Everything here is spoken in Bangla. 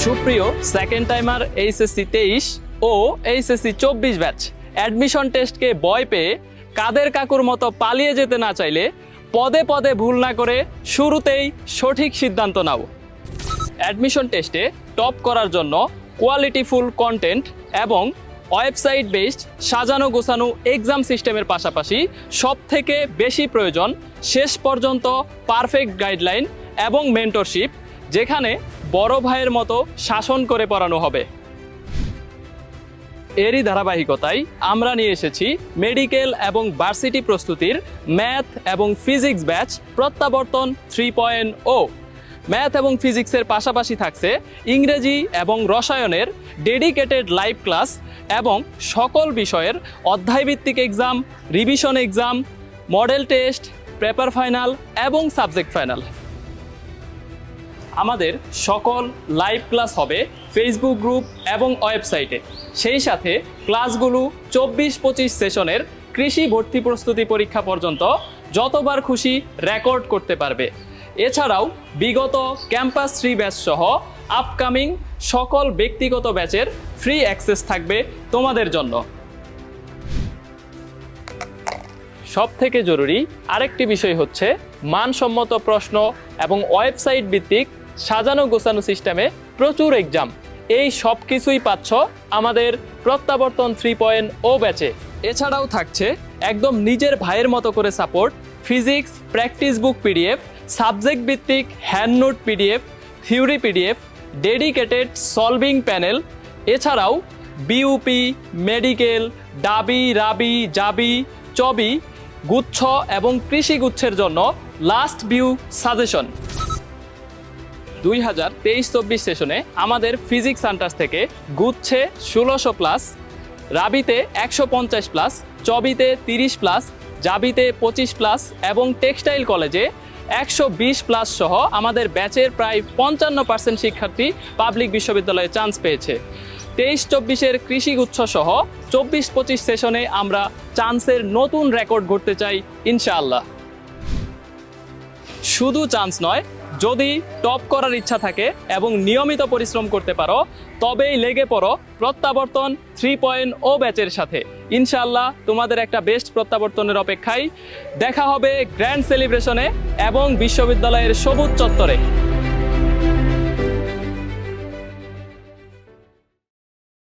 সুপ্রিয় সেকেন্ড টাইমার এইচএসসি তেইশ ও এইচএসসি চব্বিশ ব্যাচ অ্যাডমিশন টেস্টকে ভয় পেয়ে কাদের কাকুর মতো পালিয়ে যেতে না চাইলে পদে পদে ভুল না করে শুরুতেই সঠিক সিদ্ধান্ত নাও। অ্যাডমিশন টেস্টে টপ করার জন্য কোয়ালিটিফুল কন্টেন্ট এবং ওয়েবসাইট বেসড সাজানো গোছানো এক্সাম সিস্টেমের পাশাপাশি সবথেকে বেশি প্রয়োজন শেষ পর্যন্ত পারফেক্ট গাইডলাইন এবং মেন্টরশিপ যেখানে বড় ভাইয়ের মতো শাসন করে পড়ানো হবে। এরই ধারাবাহিকতায় আমরা নিয়ে এসেছি মেডিকেল এবং ভার্সিটি প্রস্তুতির ম্যাথ এবং ফিজিক্স ব্যাচ প্রত্যাবর্তন থ্রি পয়েন্ট ও। ম্যাথ এবং ফিজিক্সের পাশাপাশি থাকছে ইংরেজি এবং রসায়নের ডেডিকেটেড লাইভ ক্লাস এবং সকল বিষয়ের অধ্যায়ভিত্তিক exam, revision exam, model test, paper final এবং সাবজেক্ট ফাইনাল। আমাদের সকল লাইভ ক্লাস হবে ফেসবুক গ্রুপ এবং ওয়েবসাইটে সেই সাথে ক্লাসগুলো চব্বিশ পঁচিশ সেশনের কৃষি ভর্তি প্রস্তুতি পরীক্ষা পর্যন্ত যতবার খুশি রেকর্ড করতে পারবে। এছাড়াও বিগত ক্যাম্পাস থ্রি ব্যাচ সহ আপকামিং সকল ব্যক্তিগত ব্যাচের ফ্রি অ্যাক্সেস থাকবে তোমাদের জন্য। সব থেকে জরুরি আরেকটি বিষয় হচ্ছে মানসম্মত প্রশ্ন এবং ওয়েবসাইট ভিত্তিক সাজানো গোছানো সিস্টেমে প্রচুর এক্সাম এই সব কিছুই পাচ্ছ আমাদের প্রত্যাবর্তন থ্রি পয়েন্ট ও ব্যাচে এছাড়াও থাকছে একদম নিজের ভাইয়ের মতো করে support physics practice book PDF subject ভিত্তিক hand note PDF theory PDF dedicated solving panel এছাড়াও বিউপি মেডিকেল ডাবি, রাবি, জাবি, চবি, গুচ্ছ এবং কৃষি গুচ্ছের জন্য লাস্ট ভিউ সাজেশন দুই হাজার তেইশ চব্বিশ সেশনে আমাদের ফিজিক্স সেন্টার থেকে গুচ্ছে ষোলোশো প্লাস, রাবিতে একশো পঞ্চাশ প্লাস, চবিতে তিরিশ প্লাস, জাবিতে পঁচিশ প্লাস এবং টেক্সটাইল কলেজে একশো বিশ প্লাস সহ আমাদের ব্যাচের প্রায় পঞ্চান্ন পার্সেন্ট শিক্ষার্থী পাবলিক বিশ্ববিদ্যালয়ে চান্স পেয়েছে। তেইশ চব্বিশের কৃষিগুচ্ছ সহ চব্বিশ পঁচিশ সেশনে আমরা চান্সের নতুন রেকর্ড গড়তে চাই, ইনশাআল্লাহ। শুধু চান্স নয় যদি টপ করার ইচ্ছা থাকে এবং নিয়মিত পরিশ্রম করতে পারো, তবেই লেগে পড়ো প্রত্যাবর্তন থ্রি পয়েন্ট ও ব্যাচের সাথে। ইনশাল্লাহ তোমাদের একটা বেস্ট প্রত্যাবর্তনের অপেক্ষায় দেখা হবে গ্র্যান্ড সেলিব্রেশনে এবং বিশ্ববিদ্যালয়ের সবুজ চত্বরে।